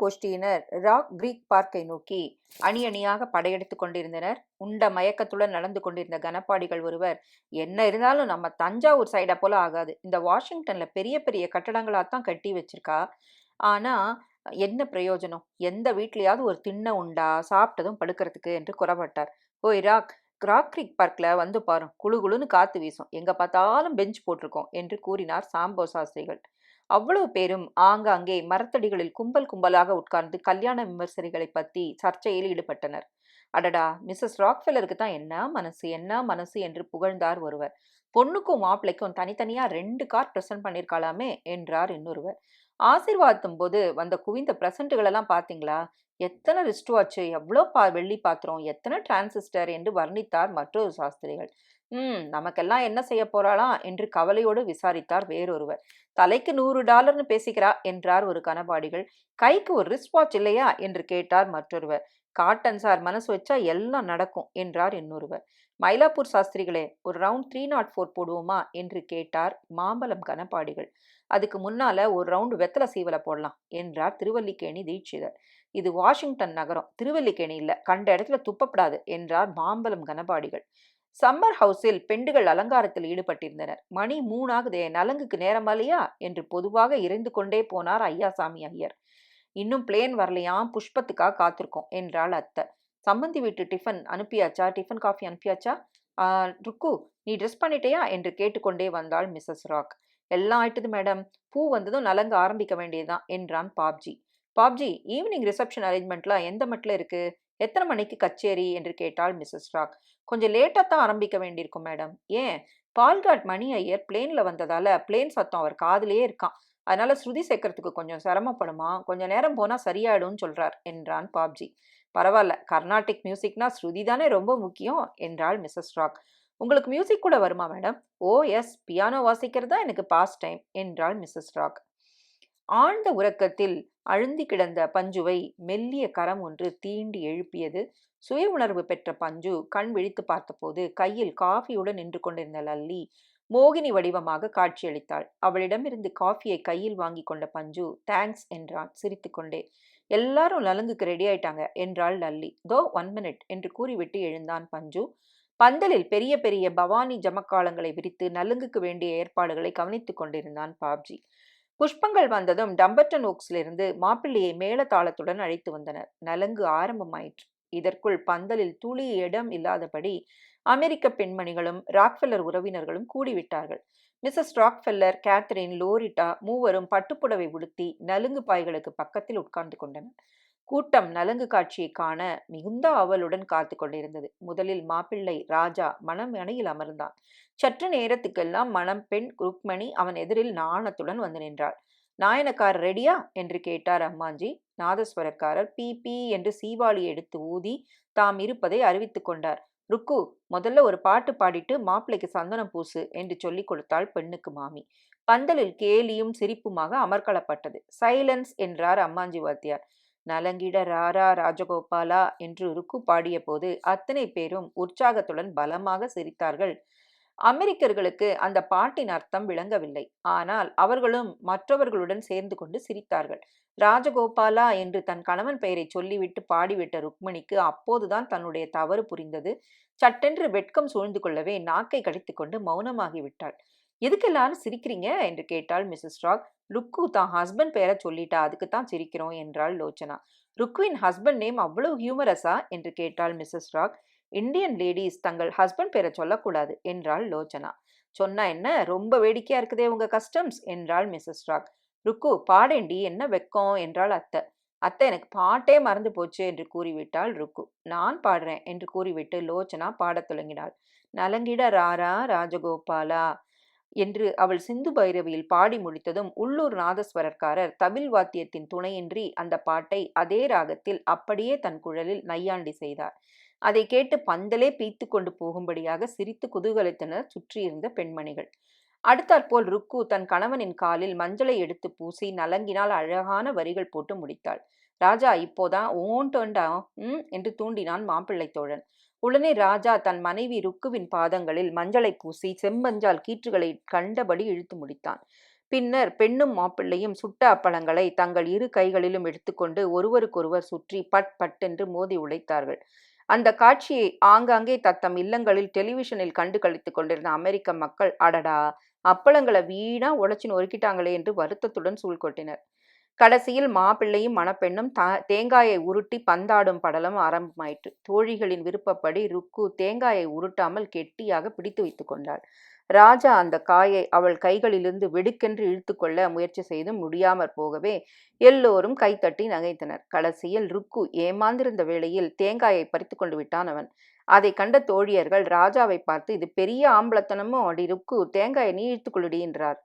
கோஷ்டியினர் rock Greek பார்க்கை நோக்கி அணி அணியாக படையெடுத்துக் கொண்டிருந்தனர். உண்ட மயக்கத்துடன் நடந்து கொண்டிருந்த கனப்பாடிகள் ஒருவர் என்ன இருந்தாலும் நம்ம தஞ்சாவூர் சைடை போல ஆகாது. இந்த வாஷிங்டன்ல பெரிய பெரிய கட்டடங்களாக தான் கட்டி வச்சிருக்கா. ஆனா என்ன பிரயோஜனம்? எந்த வீட்லயாவது ஒரு திண்ணை உண்டா? சாப்பிட்டதும் படுக்கிறதுக்கு என்று குறப்பட்டார் ஓய் ராக் கிராக்ரிக் பார்க்கில் வந்து பாரு குளு குளுன்னு காத்து வீசும். எங்க பார்த்தாலும் பெஞ்ச் போட்டிருக்கோம் என்று கூறினார் சாம்போ சாஸ்திரிகள். அவ்வளவு பேரும் ஆங்காங்கே மரத்தடிகளில் கும்பல் கும்பலாக உட்கார்ந்து கல்யாண விமர்சரிகளை பத்தி சர்ச்சையில் ஈடுபட்டனர். அடடா! மிஸ்ஸஸ் ராக்ஃபெல்லருக்கு தான் என்ன மனசு என்ன மனசு என்று புகழ்ந்தார் ஒருவர். பொண்ணுக்கும் மாப்பிள்ளைக்கும் தனித்தனியா ரெண்டு கார் ப்ரெசென்ட் பண்ணியிருக்காளாமே என்றார் இன்னொருவர். ஆசீர்வாதத்தும் போது வந்த குவிந்த பிரசன்ட்டுகள் எல்லாம் எத்தனை ரிஸ்ட் வாட்ச் எவ்வளோ பா வெள்ளி பாத்திரம் எத்தனை டிரான்சிஸ்டர் என்று வர்ணித்தார் மற்றொரு சாஸ்திரிகள். ம் நமக்கெல்லாம் என்ன செய்ய போறாளாம் என்று கவலையோடு விசாரித்தார் வேறொருவர். தலைக்கு நூறு டாலர்னு பேசிக்கிறா என்றார் ஒரு கனபாடிகள். கைக்கு ஒரு ரிஸ்ட் வாட்ச் இல்லையா என்று கேட்டார் மற்றொருவர். காட்டன் சார் மனசு வச்சா எல்லாம் நடக்கும் என்றார் இன்னொருவர். மயிலாப்பூர் சாஸ்திரிகளே ஒரு ரவுண்ட் த்ரீ நாட் ஃபோர் போடுவோமா என்று கேட்டார் மாம்பலம் கனப்பாடிகள் அதுக்கு முன்னால ஒரு ரவுண்டு வெத்தலை சீவலை போடலாம் என்றார் திருவல்லிக்கேணி தீட்சிதர். இது வாஷிங்டன் நகரம். திருவல்லிக்கேணி இல்லை. கண்ட இடத்துல துப்பப்படாது என்றார் மாம்பலம் கனபாடிகள். சம்மர் ஹவுஸில் பெண்டுகள் அலங்காரத்தில் ஈடுபட்டிருந்தனர். மணி மூணாகுதே. நலங்குக்கு நேரமாலையா என்று பொதுவாக இறைந்து கொண்டே போனார் ஐயாசாமி ஐயர். இன்னும் பிளேன் வரலையாம் புஷ்பத்துக்காக காத்திருக்கோம் என்றாள் அத்தை. சம்மந்தி வீட்டு டிஃபன் அனுப்பியாச்சா? டிஃபன் காஃபி அனுப்பியாச்சா? ருக்கு நீ ட்ரெஸ் பண்ணிட்டேயா? என்று கேட்டுக்கொண்டே வந்தாள் மிஸ்ஸஸ் ராக். எல்லாம் ஆயிட்டது மேடம் பூ வந்ததும் நலங்கு ஆரம்பிக்க வேண்டியதுதான் என்றான் பாப்ஜி. பாப்ஜி ஈவினிங் ரிசப்ஷன் அரேஞ்ச்மெண்ட்லாம் எந்த மட்டில் இருக்குது எத்தனை மணிக்கு கச்சேரி? என்று கேட்டாள் மிஸ்ஸஸ் ராக். கொஞ்சம் லேட்டாக தான் ஆரம்பிக்க வேண்டியிருக்கும் மேடம். ஏன்? பால்காட் மணி ஐயர் பிளேனில் வந்ததால் பிளேன் சத்தம் அவர் காதிலேயே இருக்கான். அதனால் ஸ்ருதி சேர்க்கறதுக்கு கொஞ்சம் சிரமப்படுமா? கொஞ்சம் நேரம் போனால் சரியாயிடும்னு சொல்கிறார் என்றான் பாப்ஜி பரவாயில்ல கர்நாடிக் மியூசிக்னா ஸ்ருதி தானே ரொம்ப முக்கியம் என்றாள் மிஸ்ஸஸ் ராக். உங்களுக்கு மியூசிக் கூட வருமா மேடம்? ஓ எஸ் பியானோ வாசிக்கிறது? தான் எனக்கு பாஸ் டைம் என்றாள் மிஸ்ஸஸ் ராக். ஆழ்ந்த உறக்கத்தில் அழுந்தி கிடந்த பஞ்சுவை மெல்லிய கரம் ஒன்று தீண்டி எழுப்பியது. சுய உணர்வு பெற்ற பஞ்சு கண் விழித்து பார்த்தபோது கையில் காஃபியுடன் நின்று கொண்டிருந்த லல்லி மோகினி வடிவமாக காட்சியளித்தாள். அவளிடமிருந்து காஃபியை கையில் வாங்கி கொண்ட பஞ்சு தேங்க்ஸ் என்றான். சிரித்துக்கொண்டே எல்லாரும் நலங்குக்கு ரெடி ஆயிட்டாங்க என்றாள் லல்லி. தோ ஒன் மினிட் என்று கூறிவிட்டு எழுந்தான் பஞ்சு. பந்தலில் பெரிய பெரிய பவானி ஜமக்காலங்களை விரித்து நலுங்குக்கு வேண்டிய ஏற்பாடுகளை கவனித்துக் கொண்டிருந்தான் பாப்ஜி. புஷ்பங்கள் வந்ததும் டம்பர்டன் ஓக்ஸிலிருந்து மாப்பிள்ளையை மேலதாளத்துடன் அழைத்து வந்தனர். நலங்கு ஆரம்பமாயிற்று. இதற்குள் பந்தலில் துளி இடம் இல்லாதபடி அமெரிக்க பெண்மணிகளும் ராக்ஃபெல்லர் உறவினர்களும் கூடிவிட்டார்கள். மிஸ்ஸஸ் ராக்ஃபெல்லர் கேத்ரின் லோரிட்டா மூவரும் பட்டுப்புடவை உடுத்தி நலுங்கு பாய்களுக்கு பக்கத்தில் உட்கார்ந்து கொண்டனர். கூட்டம் நலங்கு காட்சியை காண மிகுந்த ஆவலுடன் காத்து கொண்டிருந்தது. முதலில் மாப்பிள்ளை ராஜா மனம் அணையில் அமர்ந்தான். சற்று நேரத்துக்கெல்லாம் மனம் பெண் ருக்மணி அவன் எதிரில் நாணத்துடன் வந்து நின்றாள். நாயனக்கார் ரெடியா? என்று கேட்டார் அம்மாஞ்சி. நாதஸ்வரக்காரர் பி பி என்று சீவாளி எடுத்து ஊதி தாம் இருப்பதை அறிவித்து கொண்டார். ருக்கு முதல்ல ஒரு பாட்டு பாடிட்டு மாப்பிள்ளைக்கு சந்தனம் பூசு என்று சொல்லிக் கொடுத்தாள் பெண்ணுக்கு மாமி. பந்தலில் கேலியும் சிரிப்புமாக அமர்க்களப்பட்டது. சைலன்ஸ் என்றார் அம்மாஞ்சி வாத்தியார். நலங்கிட ராரா ராஜகோபாலா என்று ருக்கு பாடிய போது அத்தனை பேரும் உற்சாகத்துடன் பலமாக சிரித்தார்கள். அமெரிக்கர்களுக்கு அந்த பாட்டின் அர்த்தம் விளங்கவில்லை. ஆனால் அவர்களும் மற்றவர்களுடன் சேர்ந்து கொண்டு சிரித்தார்கள். ராஜகோபாலா என்று தன் கணவன் பெயரை சொல்லிவிட்டு பாடிவிட்ட ருக்மணிக்கு அப்போதுதான் தன்னுடைய தவறு புரிந்தது. சட்டென்று வெட்கம் சூழ்ந்து கொள்ளவே நாக்கை கடித்துக்கொண்டு மௌனமாகிவிட்டாள் எதுக்கு எல்லாரும் சிரிக்கிறீங்க? என்று கேட்டாள் மிஸ்ஸஸ் ராக். ருக்கு தான் ஹஸ்பண்ட் பேரை சொல்லிட்டா அதுக்கு தான் சிரிக்கிறோம் என்றாள் லோச்சனா. ருக்குவின் ஹஸ்பண்ட் நேம் அவ்வளவு ஹியூமரஸா? என்று கேட்டாள் மிஸ்ஸஸ் ராக். இந்தியன் லேடிஸ் தங்கள் ஹஸ்பண்ட் பேரை சொல்லக்கூடாது என்றாள் லோச்சனா. சொன்னா என்ன? ரொம்ப வேடிக்கையா இருக்குதே உங்க கஸ்டம்ஸ் என்றாள் மிஸ்ஸஸ் ராக். ருக்கு பாடேண்டி என்ன வெக்கம்? என்றாள் அத்தை. அத்தை எனக்கு பாட்டே மறந்து போச்சு என்று கூறிவிட்டாள் ருக்கு. நான் பாடுறேன் என்று கூறிவிட்டு லோச்சனா பாடத் தொடங்கினாள். நலங்கிட ராரா ராஜகோபாலா. என்று அவள் சிந்து பைரவியில் பாடி முடித்ததும் உள்ளூர் நாதஸ்வரக்காரர் தவில் வாத்தியத்தின் துணையின்றி அந்த பாட்டை அதே ராகத்தில் அப்படியே தன் குழலில் நையாண்டி செய்தார். அதை கேட்டு பந்தலே பீத்து கொண்டு போகும்படியாக சிரித்து குதூகலித்தனர் சுற்றியிருந்த பெண்மணிகள். அடுத்தாற்போல் ருக்கு தன் கணவனின் காலில் மஞ்சளை எடுத்து பூசி நலங்கினால் அழகான வரிகள் போட்டு முடித்தாள். ராஜா இப்போதான் ஓன் டேண்டா? ம்? என்று தூண்டினான் மாப்பிள்ளை தோழன். உடனே ராஜா தன் மனைவி ருக்குவின் பாதங்களில் மஞ்சளை பூசி செம்மஞ்சால் கீற்றுகளை கண்டபடி இழுத்து முடித்தான். பின்னர் பெண்ணும் மாப்பிள்ளையும் சுட்ட அப்பளங்களை தங்கள் இரு கைகளிலும் எடுத்துக்கொண்டு ஒருவருக்கொருவர் சுற்றி பட் பட்டென்று மோதி உழைத்தார்கள். அந்த காட்சியை ஆங்காங்கே தத்தம் இல்லங்களில் டெலிவிஷனில் கண்டு கழித்துக் கொண்டிருந்த அமெரிக்க மக்கள் அடடா! அப்பளங்களை வீணா உழைச்சின்னு ஒருக்கிட்டாங்களே என்று வருத்தத்துடன் சூழ்கொட்டினர். கடைசியில் மாப்பிள்ளையும் மணப்பெண்ணும் த தேங்காயை உருட்டி பந்தாடும் படலம் ஆரம்பமாயிற்று. தோழிகளின் விருப்பப்படி ருக்கு தேங்காயை உருட்டாமல் கெட்டியாக பிடித்து வைத்து கொண்டாள். ராஜா அந்த காயை அவள் கைகளிலிருந்து வெடுக்கென்று இழுத்துக்கொள்ள முயற்சி செய்தும் முடியாமற் போகவே எல்லோரும் கைத்தட்டி நகைத்தனர். கடைசியில் ருக்கு ஏமாந்திருந்த வேளையில் தேங்காயை பறித்து கொண்டு விட்டான் அவன். அதை கண்ட தோழியர்கள் ராஜாவை பார்த்து இது பெரிய ஆம்பளத்தனமும் அடி ருக்கு தேங்காயை நீ இழுத்துக்கொள்ளுடி என்றார்.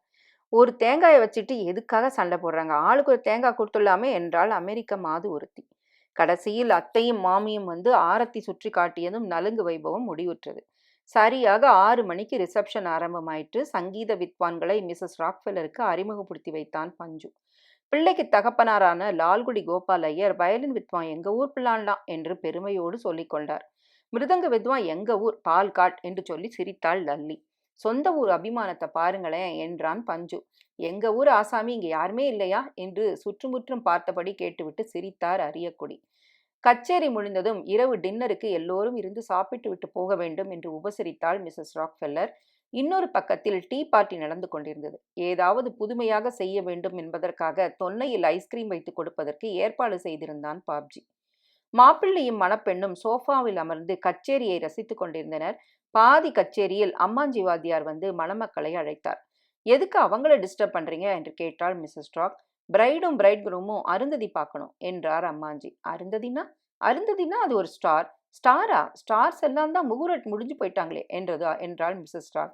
ஒரு தேங்காயை வச்சுட்டு எதுக்காக சண்டை போடுறாங்க? ஆளுக்கு ஒரு தேங்காய் கொடுத்துள்ளாமே என்றால் அமெரிக்க மாது ஒருத்தி. கடைசியில் அத்தையும் மாமியும் வந்து ஆரத்தி சுற்றி காட்டியதும் நலுங்கு வைபவம் முடிவுற்றது. சரியாக ஆறு மணிக்கு ரிசப்ஷன் ஆரம்பமாயிற்று. சங்கீத வித்வான்களை மிஸ்ஸஸ் ராக்ஃபெல்லருக்கு அறிமுகப்படுத்தி வைத்தான் பஞ்சு. பிள்ளைக்கு தகப்பனாரான லால்குடி கோபால் ஐயர் வயலின் வித்வான் எங்க ஊர் பிள்ளான்லாம் என்று பெருமையோடு சொல்லிக் கொண்டார் மிருதங்க வித்வான் எங்க ஊர்? பால்காட் என்று சொல்லி சிரித்தாள் லல்லி. சொந்த ஊர் அபிமானத்தை பாருங்களேன் என்றான் பஞ்சு. எங்க ஊர் ஆசாமி இங்க யாருமே இல்லையா? என்று சுற்றுமுற்றும் பார்த்தபடி கேட்டுவிட்டு சிரித்தார் அரியக்குடி. கச்சேரி முடிந்ததும் இரவு டின்னருக்கு எல்லோரும் இருந்து சாப்பிட்டு விட்டு போக வேண்டும் என்று உபசரித்தாள் மிஸ்ஸஸ் ராக்ஃபெல்லர். இன்னொரு பக்கத்தில் டீ பார்ட்டி நடந்து கொண்டிருந்தது. ஏதாவது புதுமையாக செய்ய வேண்டும் என்பதற்காக தொன்னையில் ஐஸ்கிரீம் வைத்து கொடுப்பதற்கு ஏற்பாடு செய்திருந்தான் பாப்ஜி. மாப்பிள்ளையும் மணப்பெண்ணும் சோஃபாவில் அமர்ந்து கச்சேரியை ரசித்துக் கொண்டிருந்தனர். பாதி கச்சேரியில் அம்மாஞ்சி வாத்தியார் வந்து மணமக்களை அழைத்தார். எதுக்கு அவங்கள டிஸ்டர்ப் பண்றீங்க? என்று கேட்டாள் மிஸ்ஸஸ் ஸ்டாக் பிரைடும் பிரைட் குரூமும் அருந்ததி பார்க்கணும் என்றார் அம்மாஞ்சி. அருந்ததினா? அருந்ததினா அது ஒரு ஸ்டார் ஸ்டாரா ஸ்டார்ஸ் எல்லாம் தான் முகூர்ட் முடிஞ்சு போயிட்டாங்களே என்றதா என்றாள் மிஸ்ஸஸ் ஸ்டார்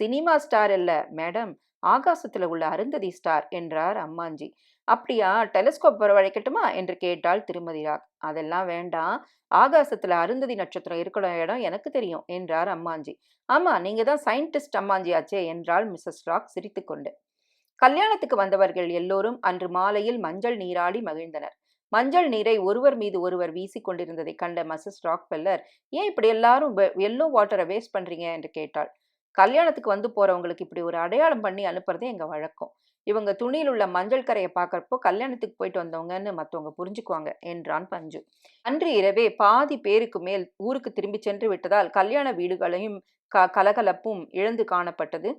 சினிமா ஸ்டார் இல்ல மேடம். ஆகாசத்துல உள்ள அருந்ததி ஸ்டார் என்றார் அம்மாஞ்சி. அப்படியா? டெலிஸ்கோப் வரவழைக்கட்டுமா என்று கேட்டாள் திருமதி ராக். அதெல்லாம் வேண்டாம். ஆகாசத்துல அருந்ததி நட்சத்திரம் இருக்கிற இடம் எனக்கு தெரியும் என்றார் அம்மாஞ்சி. ஆமா நீங்க தான் சயின்டிஸ்ட் அம்மாஞ்சியாச்சே என்றாள் மிஸ்ஸஸ் ராக் சிரித்துக்கொண்டு. கல்யாணத்துக்கு வந்தவர்கள் எல்லோரும் அன்று மாலையில் மஞ்சள் நீராடி மகிழ்ந்தனர். மஞ்சள் நீரை ஒருவர் மீது ஒருவர் வீசி கொண்டிருந்ததை கண்ட மசஸ் ராக்பெல்லர் ஏன் இப்படி எல்லாரும் எல்லோ வாட்டரை வேஸ்ட் பண்றீங்க? என்று கேட்டாள். கல்யாணத்துக்கு வந்து போறவங்களுக்கு இப்படி ஒரு அடையாளம் பண்ணி அனுப்புறதே எங்க வழக்கம். இவங்க துணியில் உள்ள மஞ்சள் கரையை பார்க்குறப்போ கல்யாணத்துக்கு போயிட்டு வந்தவங்கன்னு மற்றவங்க புரிஞ்சுக்குவாங்க என்றான் பஞ்சு. அன்று இரவே பாதி பேருக்கு மேல் ஊருக்கு திரும்பி சென்று விட்டதால் கல்யாண வீடுகளையும் க கலகலப்பும் இழந்து காணப்பட்டது.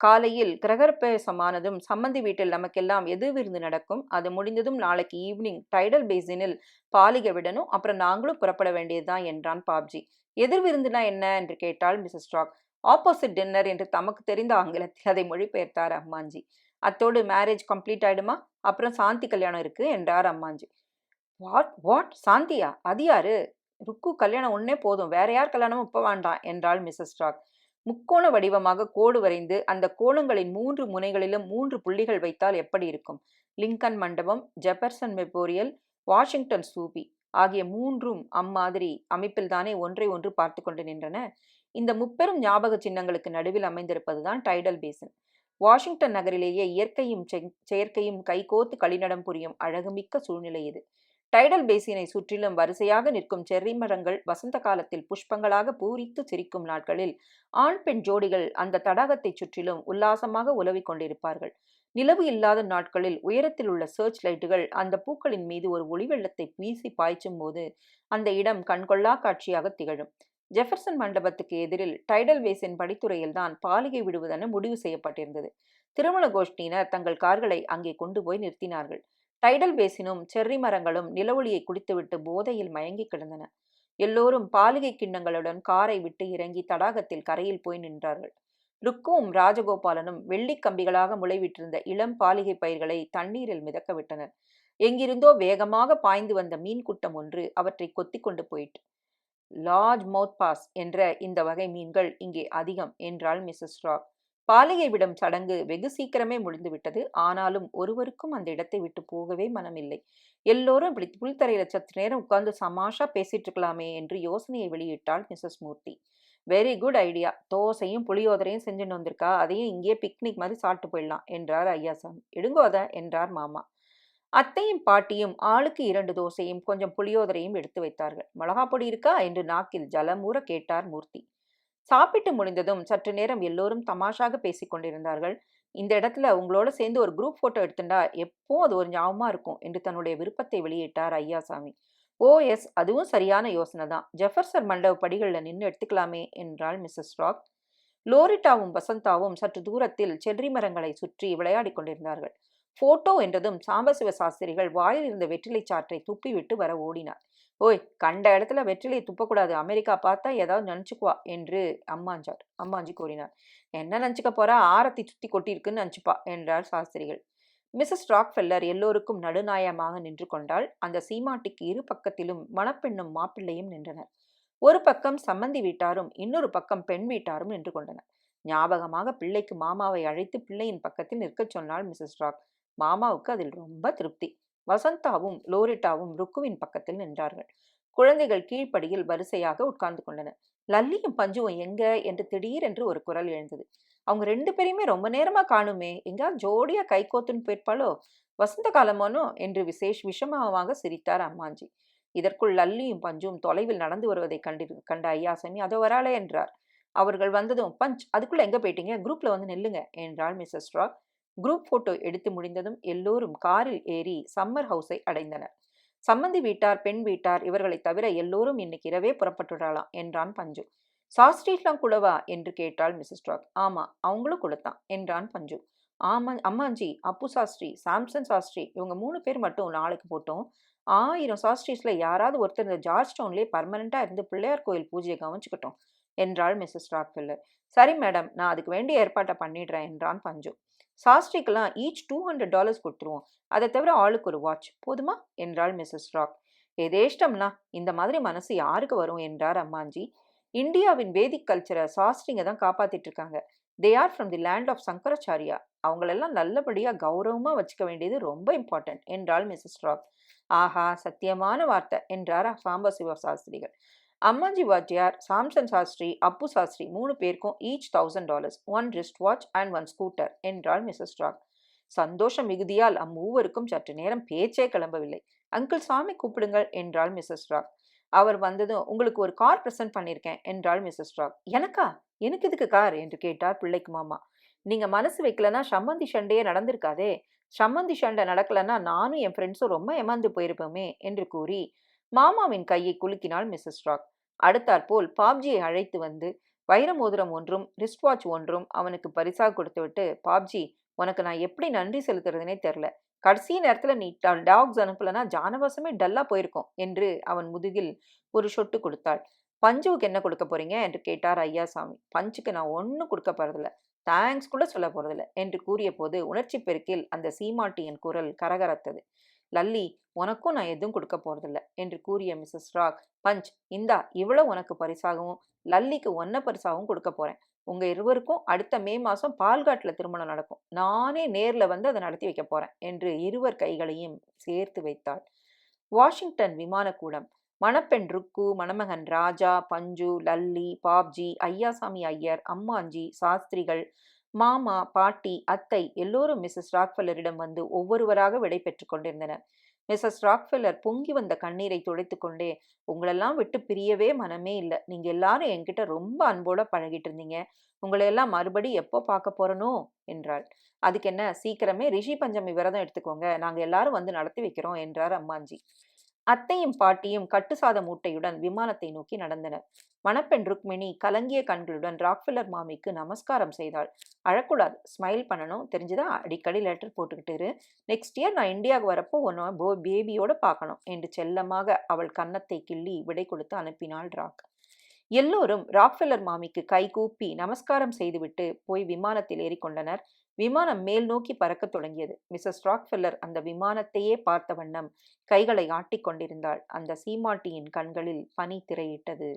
காலையில் கிரகப்பிரவேசமானதும் சம்மந்தி வீட்டில் நமக்கெல்லாம் எது விருந்து நடக்கும்? அது முடிந்ததும் நாளைக்கு ஈவினிங் டைடல் பேசினில் பாலிக விடணும் அப்புறம் நாங்களும் புறப்பட வேண்டியதுதான் என்றான் பாப்ஜி. எதிர் விருந்துனா என்ன? என்று கேட்டாள் மிஸ்ஸஸ் ஸ்டாக். ஆப்போசிட் டின்னர் என்று தமக்கு தெரிந்த ஆங்கிலத்தில் அதை மொழிபெயர்த்தார் அம்மாஞ்சி. அத்தோடு மேரேஜ் கம்ப்ளீட் ஆயிடுமா? அப்புறம் சாந்தி கல்யாணம் இருக்கு என்றார் அம்மாஞ்சி. வாட் வாட் சாந்தியா? அது யாரு? ருக்கு கல்யாணம் ஒன்னே போதும். வேற யார் கல்யாணமும் இப்போ வேண்டாம் என்றாள் மிஸ்ஸஸ் ஸ்டாக் முக்கோண வடிவமாக கோடு வரைந்து அந்த கோணங்களின் மூன்று முனைகளிலும் மூன்று புள்ளிகள் வைத்தால் எப்படி இருக்கும்? லிங்கன் மண்டபம் ஜெபர்சன் மெமோரியல் வாஷிங்டன் சூபி ஆகிய மூன்றும் அம்மாதிரி அமைப்பில்தானே ஒன்றை ஒன்று பார்த்து கொண்டு நின்றன? இந்த முப்பெரும் ஞாபக சின்னங்களுக்கு நடுவில் அமைந்திருப்பதுதான் டைடல் பேசன் வாஷிங்டன் நகரிலேயே இயற்கையும் செயற்கையும் கைகோத்து களிநடம் புரியும் அழகுமிக்க சூழ்நிலை இது. டைடல் பேசினை சுற்றிலும் வரிசையாக நிற்கும் செர்ரி மரங்கள் வசந்த காலத்தில் புஷ்பங்களாக பூரித்து சிரிக்கும் நாட்களில் ஆண் பெண் ஜோடிகள் அந்த தடாகத்தை சுற்றிலும் உல்லாசமாக உலவிக் கொண்டிருப்பார்கள். நிலவு இல்லாத நாட்களில் உயரத்தில் உள்ள சர்ச் லைட்டுகள் அந்த பூக்களின் மீது ஒரு ஒளி வெள்ளத்தை வீசி பாய்ச்சும் போது அந்த இடம் கண்கொள்ளா காட்சியாக திகழும். ஜெஃபர்சன் மண்டபத்துக்கு எதிரில் டைடல் வேஸின் படித்துறையில் தான் பாலிகை விடுவதென முடிவு செய்யப்பட்டிருந்தது. திருமண கோஷ்டியினர் தங்கள் கார்களை அங்கே கொண்டு போய் நிறுத்தினார்கள். டைடல் பேசினும் செர்ரி மரங்களும் நிலவொளியை குடித்துவிட்டு போதையில் மயங்கி கிடந்தன. எல்லோரும் பாலிகை கிண்ணங்களுடன் காரை விட்டு இறங்கி தடாகத்தில் கரையில் போய் நின்றார்கள். ருக்குவும் ராஜகோபாலனும் வெள்ளி கம்பிகளாக முளைவிட்டிருந்த இளம் பாலிகை பயிர்களை தண்ணீரில் மிதக்க விட்டனர். எங்கிருந்தோ வேகமாக பாய்ந்து வந்த மீன் கூட்டம் ஒன்று அவற்றை கொத்தி கொண்டு போயிட்டு லார்ஜ் மவுத் பாஸ் என்ற இந்த வகை மீன்கள் இங்கே அதிகம் என்றாள் மிஸ்ஸஸ் ராக் பாலையை விடும் சடங்கு வெகு சீக்கிரமே முடிந்துவிட்டது. ஆனாலும் ஒருவருக்கும் அந்த இடத்தை விட்டு போகவே மனமில்லை. எல்லோரும் இப்படி புல்தரையில சற்று நேரம் உட்கார்ந்து சமாஷா பேசிட்டு இருக்கலாமே என்று யோசனையை வெளியிட்டாள் Mrs Murthy. Very good idea. தோசையும் புளியோதரையும் செஞ்சுட்டு வந்திருக்கா. அதையும் இங்கேயே பிக்னிக் மாதிரி சாப்பிட்டு போயிடலாம் என்றார் ஐயாசாமி எடுங்கோத என்றார் மாமா. அத்தையும் பாட்டியும் ஆளுக்கு இரண்டு தோசையும் கொஞ்சம் புளியோதரையும் எடுத்து வைத்தார்கள். மிளகா பொடி இருக்கா? என்று நாக்கில் ஜலமூற கேட்டார் மூர்த்தி. சாப்பிட்டு முடிந்ததும் சற்று நேரம் எல்லோரும் தமாஷாக பேசிக் கொண்டிருந்தார்கள். இந்த இடத்துல உங்களோட சேர்ந்து ஒரு குரூப் ஃபோட்டோ எடுத்துட்டா எப்பவும் அது ஒரு ஞாபகமா இருக்கும்? என்று தன்னுடைய விருப்பத்தை வெளியிட்டார் ஐயாசாமி. ஓ எஸ் அதுவும் சரியான யோசனை தான். ஜெஃபர்சன் மண்டப படிகளில் நின்று எடுத்துக்கலாமே என்றாள் மிஸ்ஸஸ் ராக் லோரிட்டாவும் வசந்தாவும் சற்று தூரத்தில் செர்ரி மரங்களை சுற்றி விளையாடிக் கொண்டிருந்தார்கள். போட்டோ என்றதும் சாம்பசிவ சாஸ்திரிகள் வாயில் இருந்த வெற்றிலை சாற்றை துப்பிவிட்டு வர ஓடினார் ஓய் கண்ட இடத்துல வெற்றிலையை துப்பக்கூடாது. அமெரிக்கா பார்த்தா ஏதாவது நினச்சிக்குவா என்று அம்மாஞ்சார் அம்மாஞ்சி கூறினார். என்ன நினச்சிக்க போறா? ஆரத்தி சுத்தி கொட்டியிருக்குன்னு நினச்சிப்பா என்றார் சாஸ்திரிகள். மிஸ்ஸஸ் ராக்ஃபெல்லர் எல்லோருக்கும் நடுநாயமாக நின்று கொண்டால் அந்த சீமாட்டிக்கு இரு பக்கத்திலும் மணப்பெண்ணும் மாப்பிள்ளையும் நின்றனர். ஒரு பக்கம் சம்மந்தி வீட்டாரும் இன்னொரு பக்கம் பெண் வீட்டாரும் நின்று கொண்டனர். ஞாபகமாக பிள்ளைக்கு மாமாவை அழைத்து பிள்ளையின் பக்கத்தில் நிற்கச் சொன்னாள் மிஸ்ஸஸ் ராக். மாமாவுக்கு அதில் ரொம்ப திருப்தி. வசந்தாவும் லோரிட்டாவும் ருக்குவின் பக்கத்தில் நின்றார்கள். குழந்தைகள் கீழ்ப்படியில் வரிசையாக உட்கார்ந்து கொண்டனர். லல்லியும் பஞ்சுவும் எங்க? என்று திடீரென்று ஒரு குரல் எழுந்தது. அவங்க ரெண்டு பேரையுமே ரொம்ப நேரமா காணுமே. எங்கேயாவது ஜோடியா கை கோத்துன்னு போயிருப்பாளோ? வசந்த காலமானோ? என்று விசேஷ் விஷமமாக சிரித்தார் அம்மாஞ்சி. இதற்குள் லல்லியும் பஞ்சும் தொலைவில் நடந்து வருவதை கண்டி கண்ட ஐயாசாமி அதோ வராளே என்றார். அவர்கள் வந்ததும் பஞ்ச் அதுக்குள்ள எங்க போயிட்டீங்க? குரூப்ல வந்து நில்லுங்க என்றாள் மிஸ்ஸஸ் ராக் குரூப் போட்டோ எடுத்து முடிந்ததும் எல்லோரும் காரில் ஏறி சம்மர் ஹவுஸை அடைந்தனர். சம்மந்தி வீட்டார் பெண் வீட்டார் இவர்களை தவிர எல்லோரும் இன்னைக்கு இரவே புறப்பட்டுடலாம் என்றான் பஞ்சு. சாஸ்ட்ரீட்லாம் கூடவா? என்று கேட்டாள் மிஸ்ஸஸ் ஸ்டாக் ஆமா அவங்களும் கொடுத்தான் என்றான் பஞ்சு. ஆமா அம்மாஞ்சி அப்பு சாஸ்திரி சாம்சன் சாஸ்திரி இவங்க மூணு பேர் மட்டும் நாளைக்கு போட்டோம். ஆயிரம் சாஸ்ட்ரீஸ்ல யாராவது ஒருத்தர் இந்த ஜார்ஜ் டவுன்லேயே பர்மனெண்ட்டாக இருந்து பிள்ளையார் கோயில் பூஜையை கவனிச்சுக்கிட்டோம் என்றாள் மிஸ்ஸஸ் ராக்ஃபில்லர் சரி மேடம் நான் அதுக்கு வேண்டிய ஏற்பாட்டை பண்ணிடுறேன் என்றான் பஞ்சு. சாஸ்ட்ரிக்கெல்லாம் ஈச் டூ ஹண்ட்ரட் டாலர்ஸ் கொடுத்துருவோம். அதை தவிர ஆளுக்கு ஒரு வாட்ச் போதுமா? என்றாள் மிஸ்ஸஸ் ராக் எதேஷ்டம்னா இந்த மாதிரி மனசு யாருக்கு வரும்? என்றார் அம்மாஞ்சி. இந்தியாவின் வேதிக் கல்ச்சரை சாஸ்திரிங்க தான் காப்பாத்திட்டு இருக்காங்க. They are from the land of Shankaracharya அவங்களெல்லாம் நல்லபடியாக கௌரவமாக வச்சுக்க வேண்டியது ரொம்ப இம்பார்ட்டன்ட் என்றாள் மிஸ்ஸஸ் ராக் ஆஹா சத்தியமான வார்த்தை என்றார் சாம்பசிவ சாஸ்திரிகள். அம்மாஜி வாத்தியார் சாம்சன் சாஸ்திரி அப்பு சாஸ்திரி மூணு பேருக்கும் each thousand dollars one wrist watch and one scooter என்றாள் மிஸ்ஸஸ் ராக். சந்தோஷம் மிகுதியால் அம்மூவருக்கும் சற்று நேரம் பேச்சே கிளம்பவில்லை. அங்கிள் சாமி கூப்பிடுங்கள் என்றாள் மிஸ்ஸஸ் ராக். அவர் வந்ததும் உங்களுக்கு ஒரு கார் ப்ரெசென்ட் பண்ணியிருக்கேன் என்றாள் மிஸ்ஸஸ் ராக். எனக்கா? எனக்கு இதுக்கு கார் என்று கேட்டார் பிள்ளைக்கு மாமா. நீங்கள் மனசு வைக்கலன்னா சம்மந்தி சண்டையே நடந்திருக்காதே. சம்மந்தி சண்டை நடக்கலன்னா நானும் என் ஃப்ரெண்ட்ஸும் ரொம்ப ஏமாந்து போயிருப்போமே என்று கூறி மாமாவின் கையை குலுக்கினாள் மிஸ்ஸஸ் ராக். அடுத்தாற்போல் பாப்ஜியை அழைத்து வந்து வைர மோதிரம் ஒன்றும் ரிஸ்ட் வாட்ச் ஒன்றும் அவனுக்கு பரிசாக கொடுத்துவிட்டு பாப்ஜி உனக்கு நான் எப்படி நன்றி செலுத்துறதுனே தெரில. கடைசி நேரத்தில் நீ டாக்ஸ் அனுப்பலனா ஜானவாசமே டல்லாக போயிருக்கும் என்று அவன் முதுகில் ஒரு சொட்டு கொடுத்தாள். பஞ்சுவுக்கு என்ன கொடுக்க போறீங்க? என்று கேட்டார் ஐயாசாமி. பஞ்சுக்கு நான் ஒன்றும் கொடுக்க போறதில்ல. தேங்க்ஸ் கூட சொல்ல போறதில்ல என்று கூறிய போது உணர்ச்சி பெருக்கில் அந்த சீமாட்டியின் குரல் கரகரத்தது. லல்லி உனக்கும் நான் எதுவும் கொடுக்க போறதில்ல என்று கூறிய மிஸ்ஸஸ் ராக் பஞ்ச் இந்தா இவ்வளவு உனக்கு பரிசாகவும் லல்லிக்கு ஒன்ன பரிசாகவும் கொடுக்க போறேன். உங்க இருவருக்கும் அடுத்த மே மாசம் பால்காட்டில் திருமணம் நடக்கும். நானே நேர்ல வந்து அதை நடத்தி வைக்க போறேன் என்று இருவர் கைகளையும் சேர்த்து வைத்தாள். வாஷிங்டன் விமானக்கூடம். மணப்பெண் ருக்கு மணமகன் ராஜா பஞ்சு லல்லி பாப்ஜி ஐயாசாமி ஐயர் அம்மாஞ்சி சாஸ்திரிகள் மாமா பாட்டி அத்தை எல்லோரும் மிஸ்ஸஸ் ராக்ஃபெல்லரிடம் வந்து ஒவ்வொருவராக விடை பெற்று கொண்டிருந்தனர். மிஸ்ஸஸ் ராக்ஃபெல்லர் பொங்கி வந்த கண்ணீரை துடைத்து கொண்டே உங்களெல்லாம் விட்டு பிரியவே மனமே இல்லை. நீங்க எல்லாரும் என்கிட்ட ரொம்ப அன்போட பழகிட்டு இருந்தீங்க. உங்களையெல்லாம் மறுபடி எப்போ பார்க்க போறனோ? என்றாள். அதுக்கு என்ன? சீக்கிரமே ரிஷி பஞ்சமி விரதம் எடுத்துக்கோங்க. நாங்க எல்லாரும் வந்து நடத்தி வைக்கிறோம் என்றார் அம்மாஞ்சி. அத்தையும் பாட்டியும் கட்டுசாத மூட்டையுடன் விமானத்தை நோக்கி நடந்தனர். மணப்பெண் ருக்மிணி கலங்கிய கண்களுடன் ராக்ஃபில்லர் மாமிக்கு நமஸ்காரம் செய்தாள். அழக்கூடாது ஸ்மைல் பண்ணணும். தெரிஞ்சுதா? அடிக்கடி லெட்டர் போட்டுக்கிட்டு நெக்ஸ்ட் இயர் நான் இந்தியாவுக்கு வரப்போ உன்னை போ பேபியோட பார்க்கணும் என்று செல்லமாக அவள் கன்னத்தை கிள்ளி விடை கொடுத்து அனுப்பினாள் ராக் எல்லோரும் ராக்ஃபில்லர் மாமிக்கு கை கூப்பி நமஸ்காரம் செய்துவிட்டு போய் விமானத்தில் ஏறிக்கொண்டனர். விமானம் மேல் நோக்கி பறக்க தொடங்கியது. மிஸ்ஸஸ் ராக்ஃபெல்லர் அந்த விமானத்தையே பார்த்த வண்ணம் கைகளை ஆட்டிக் கொண்டிருந்தாள். அந்த சீமாட்டியின் கண்களில் பனி திரையிட்டது.